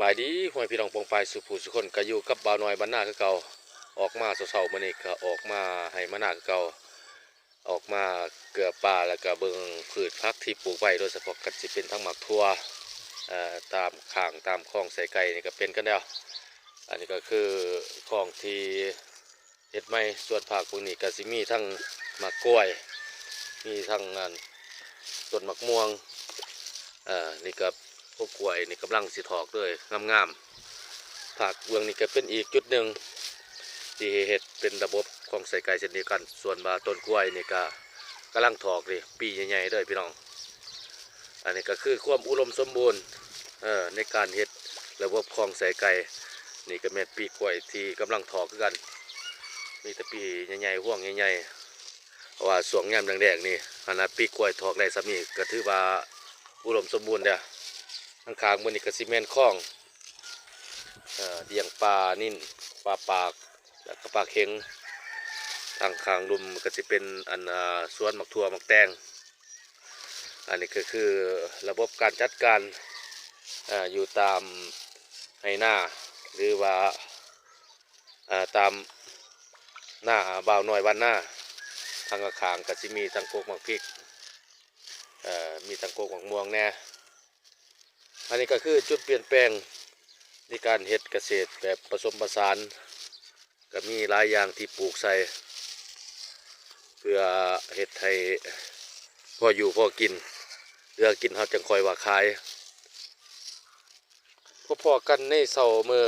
บายดีหวยพี่น้องปองปสุภูสุคนก็อยู่กับบ่าวน้อยบ้านนาคือเก่าออกมาเช้าๆมื้อนี้ก็ออกมาให้มานาคือเก่าออกมาเกลือป่าแล้วก็เบิ่งพืชผักที่ปลูกไว้โดยเฉพาะก็สิเป็นทั้งหมักทั่วเอ่อตามข้างตามคลองใส่ไก่นี่ก็เป็นกันแล้ว อันนี้ก็คือคลองที่เฮ็ดไม้ส่วนภาคพวกนี้ก็สิมีทั้งหมากกล้วย มีทั้งงานต้นหมะม่วงอ่อนี่ก็ พวกกล้วยนี่กำลังสิถอกเลยงามๆภาคเบืองนี่ก็เป็นอีกจุดหนึ่งที่เฮ็ดเป็นระบบของใส่ไก่เช่นเดียวกัน ส่วนบาต้นกล้วยนี่ก็กำลังถอกเลยปีใหญ่ๆเลยพี่น้อง อันนี้ก็คือความอุดมสมบูรณ์เอ่อในการเฮ็ดระบบคลองใส่ไก่นี่ก็แม่นปีกล้วยที่กำลังถอกกัน มีแต่ปีใหญ่ๆห่วงใหญ่ๆเพราะว่าสวงยามแดงๆนี่ขนาดปีกล้วยถอกได้สามีก็ถือว่าอุดมสมบูรณ์เด้อ ข้างๆมันนี่ก็ซีเมนคลองเดียงปลานิ่นปลาปากแล้วก็ปลาเค็งทางขางลุมก็จะเป็นอันอ่าสวนหมักทั่วมักแตงอันนี้ก็คือระบบการจัดการออยู่ตามให้หน้าหรือว่าาตามหน้าบ่าวหน่อยวันหน้าทางขางก็จะมีทางโกกมักพริกมีทางโกกมักม่วงแน่ อันนี้ก็คือจุดเปลี่ยนแปลงในการเห็ดเกษตรแบบผสมผสาน ก็มีหลายอย่างที่ปลูกใส่ เพื่อเห็ดไทยพออยู่พอกินเรือกินเขาจังคอยว่าขายพอๆกันในเสาเมื่อ